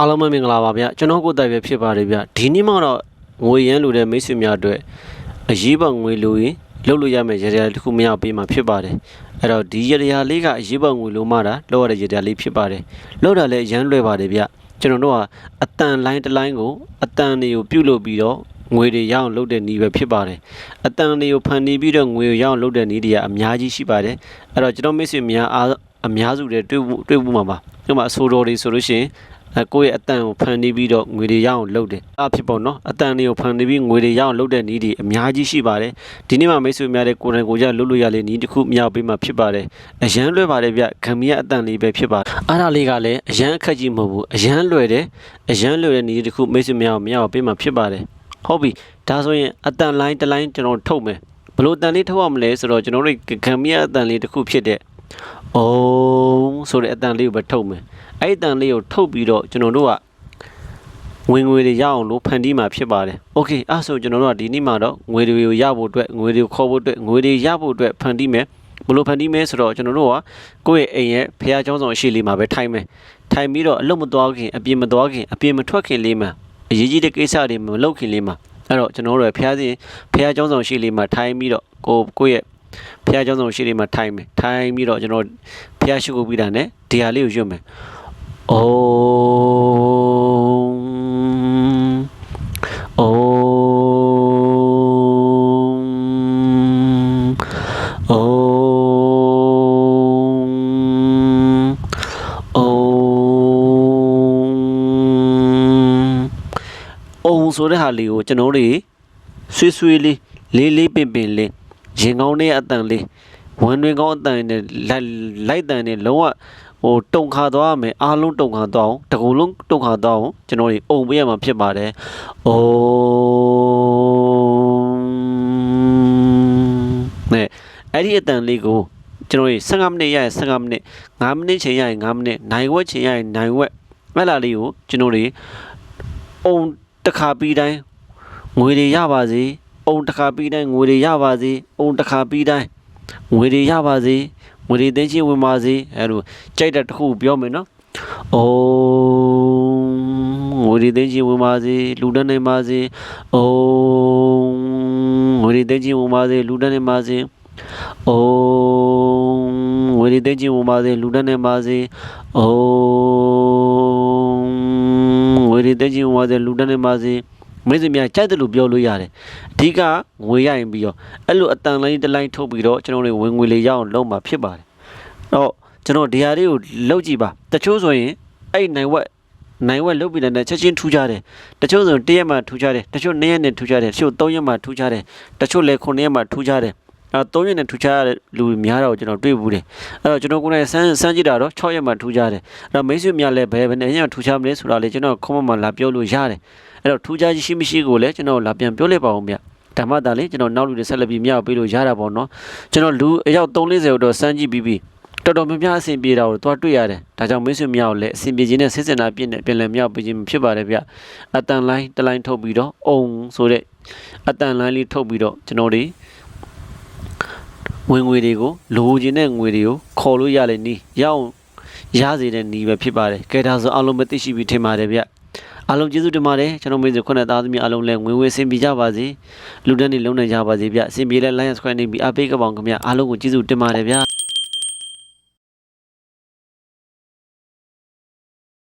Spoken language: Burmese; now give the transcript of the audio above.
အားလုံးပဲမင်္ဂလာပါဗျကျွန်တော်ကိုယ်တိုင်ပဲဖြစ်ပါတယ်ဗျဒီနေ့မှတော့ငွေရမ်းလိုတဲ့မိတ်ဆွေများအတွက်အရေးပေါ်ငွေလိုရင်လုပ်လို့ရမယ့်ရရတစ်ခုမရပေးမှာဖြစ်ပါတယ်အဲ့တော့ဒီရရလေးကအရေးပေါ်ငွေလိုမှတာလောက်ရတဲ့ရရလေးဖြစ်ပါတယ်လောက်တာလည်းရမ်းလွယ်ပါတယ်ဗျကျွန်တော်တို့ကအတန်လိုင်းတစ်လိုင်းကိုအတန်တွေကိုပြုတ်လုပ်ပြီးတော့ငွေတွေရအောင်လုပ်တဲ့နည်းပဲဖြစ်ပါတယ်အတန်တွေကိုဖန်တီးပြီးတော့ငွေကိုရအောင်လုပ်တဲ့နည်းတွေကအများကြီးရှိပါတယ်အဲ့တော့ကျွန်တော်မိတ်ဆွေများအားအများစုတွေတွေ့ဖို့တွေ့ဖို့မှာပါဒီမှာအဆိုတော်တွေဆိုလို့ရှိရင် အဲကိုယ့်ရဲ့အတန်ကိုဖန်တီးပြီးတော့ငွေတွေရအောင်လုပ်တယ်အဖြစ်ပေါ့နော်အတန်တွေကိုဖန်တီးပြီးငွေတွေရအောင်လုပ်တဲ့နည်းတွေအများကြီးရှိပါတယ်ဒီနေ့မှမိတ်ဆွေများတဲ့ကိုယ်တိုင်ကိုယ်ကျလုပ်လို့ရလေနည်းတစ်ခုမြောက်ပေးမှဖြစ်ပါတယ်အရန်လွယ်ပါတယ်ဗျဂမ်မီယာအတန်လေးပဲဖြစ်ပါတယ်အားဒါလေးကလည်းအရန်အခက်ကြီးမဟုတ်ဘူးအရန်လွယ်တယ်အရန်လွယ်တဲ့နည်းတစ်ခုမိတ်ဆွေများကိုမြောက်ပေးမှဖြစ်ပါတယ်ဟုတ်ပြီဒါဆိုရင်အတန်လိုင်းတစ်လိုင်းကျွန်တော်ထုတ်မယ်ဘယ်လိုအတန်လေးထုတ်ရမလဲဆိုတော့ကျွန်တော်တို့ဂမ်မီယာအတန်လေးတစ်ခုဖြစ်တဲ့ အုံးဆိုတဲ့အတန်လေးကိုပဲထုတ်မယ်အဲ့အတန်လေးကိုထုတ်ပြီးတော့ကျွန်တော်တို့ကဝင်ငွေတွေရအောင်လို့ဖန်တီးမှာဖြစ်ပါတယ်။ Okay အဲ့ဆိုကျွန်တော်တို့ကဒီနေ့မှာတော့ငွေတွေကိုရဖို့အတွက်ငွေတွေကိုခေါ်ဖို့အတွက်ငွေတွေရဖို့အတွက်ဖန်တီးမယ်။ဘယ်လိုဖန်တီးမလဲဆိုတော့ကျွန်တော်တို့ကကိုယ့်ရဲ့အိမ်ရဲ့ဖခင်ကျောင်းဆောင်အရှိလေးမှာပဲထိုင်မယ်။ထိုင်ပြီးတော့အလုပ်မသွားခင်အပြင်မသွားခင်အပြင်မထွက်ခင်လေးမှာအရေးကြီးတဲ့ကိစ္စတွေမလုပ်ခင်လေးမှာအဲ့တော့ကျွန်တော်တို့ရဲ့ဖခင်ရှင်ဖခင်ကျောင်းဆောင်ရှိလေးမှာထိုင်ပြီးတော့ကိုကိုယ့်ရဲ့ ဘုရားကျောင်းဆောင်ရှေ့တွေမှာထိုင်မယ်ထိုင်ပြီးတော့ကျွန်တော်ဘုရားရှိခိုးပြီးတာနဲ့ဒီဟာလေးကိုရွတ်မယ်အိုးအိုးဆိုတဲ့ဟာလေးကိုကျွန်တော်တို့ဆွေးဆွေးလေးလေးလေးပင်ပင်လေး ရင်ကောင်းတဲ့အတန်လေးဝန်တွင်ကောင်းအတန်နဲ့လိုက်လိုက်တန်နဲ့လုံးဝဟိုတုံခါသွားရမယ်အားလုံးတုံခါသွားအောင်တကူလုံးတုံခါသွားအောင်ကျွန်တော်တို့အုံပေးရမှာဖြစ်ပါတယ်။အိုးနဲ့အဲ့ဒီအတန်လေးကိုကျွန်တော်တို့15မိနစ်ရရင်15မိနစ်5မိနစ်ချိန်ရရင်5မိနစ်နိုင်ဝက်ချိန်ရရင်နိုင်ဝက်အဲ့လာလေးကိုကျွန်တော်တို့အုံတစ်ခါပြီးတိုင်းငွေတွေရပါစေ အုံတစ်ခါပြီးတိုင်းငွေတွေရပါစေအုံတစ်ခါပြီးတိုင်းငွေတွေရပါစေငွေတွေသိချင်းဝင်ပါစေအဲလိုကြိုက်တဲ့တစ်ခုပြောမယ်နော်။အိုးငွေတွေသိချင်းဝင်ပါစေလူတန်းနိုင်ပါစေ။အိုးငွေတွေသိချင်းဝင်ပါစေလူတန်းနိုင်ပါစေ။အိုးငွေတွေသိချင်းဝင်ပါစေလူတန်းနိုင်ပါစေ။အိုးငွေတွေသိချင်းဝင်ပါစေလူတန်းနိုင်ပါစေ။ မိတ်ဆွေများကြိုက်တယ်လို့ပြောလို့ရတယ်။အဓိကငွေရရင်ပြီးတော့အဲ့လိုအတန်လိုင်းတစ်လိုင်းထုတ်ပြီးတော့ကျွန်တော်တို့ဝင်ငွေလေးရအောင်လုပ်မှာဖြစ်ပါတယ်။တော့ကျွန်တော်ဒီဟာလေးကိုလုပ်ကြည့်ပါ။တချို့ဆိုရင်အဲ့နိုင်ဝက်နိုင်ဝက်လုပ်ပြီးတဲ့ချက်ချင်းထူးကြတယ်။တချို့ဆိုတစ်ရက်မှထူးကြတယ်။တချို့နှစ်ရက်နဲ့ထူးကြတယ်။တချို့သုံးရက်မှထူးကြတယ်။တချို့လည်းခုနှစ်ရက်မှထူးကြတယ်။ အဲသုံးရက်နဲ့ထူးခြားတဲ့လူများတော့ကျွန်တော်တွေ့ဘူးတယ်။အဲ့တော့ကျွန်တော်ကိုယ်နဲ့စမ်းစမ်းကြည့်တာတော့6ရက်မှထူးခြားတယ်။အဲ့တော့မိတ်ဆွေများလည်းဘယ်ဘယ်နဲ့ညထူးခြားမလဲဆိုတာလေကျွန်တော်ခွန်မမလာပြောလို့ရတယ်။အဲ့တော့ထူးခြားရှိမရှိကိုလည်းကျွန်တော်လာပြန်ပြောလိုက်ပါဦးဗျ။ဓမ္မတာလေးကျွန်တော်နောက်လူတွေဆက်လက်ပြီးမြောက်ပေးလို့ရတာပေါ့နော်ကျွန်တော်လူအယောက်340တော့စမ်းကြည့်ပြီးပြီတော်တော်များများအဆင်ပြေတာကိုသွားတွေ့ရတယ်ဒါကြောင့်မင်းဆွေမြောက်လည်းအဆင်ပြေခြင်းနဲ့စစ်စင်တာပြည့်နဲ့ပြန်လည်မြောက်ပေးခြင်းဖြစ်ပါတယ်ဗျအတန်လိုင်းတစ်လိုင်းထုတ်ပြီးတော့အုံဆိုတဲ့အတန်လိုင်းလေးထုတ်ပြီးတော့ကျွန်တော်တွေ ဝင်ငွေတွေကိုလိုချင်တဲ့ငွေတွေကိုခေါ်လို့ရလေနီးရအောင်ရစေတဲ့နီးပဲဖြစ်ပါတယ်ကဲဒါဆိုအားလုံးပဲသိရှိပြီးထင်ပါတယ်ဗျအားလုံးကျေးဇူးတင်ပါတယ်ကျွန်တော်မင်းစုခုနှစ်သားသမီးအားလုံးလည်းငွေဝေးစင်ပြကြပါစေလူတန်းနေလုံးနိုင်ကြပါစေဗျအစင်ပြေလဲ Lions Square နေပြီးအပေးကပောင်ခင်ဗျအားလုံးကိုကျေးဇူးတင်ပါတယ်ဗျ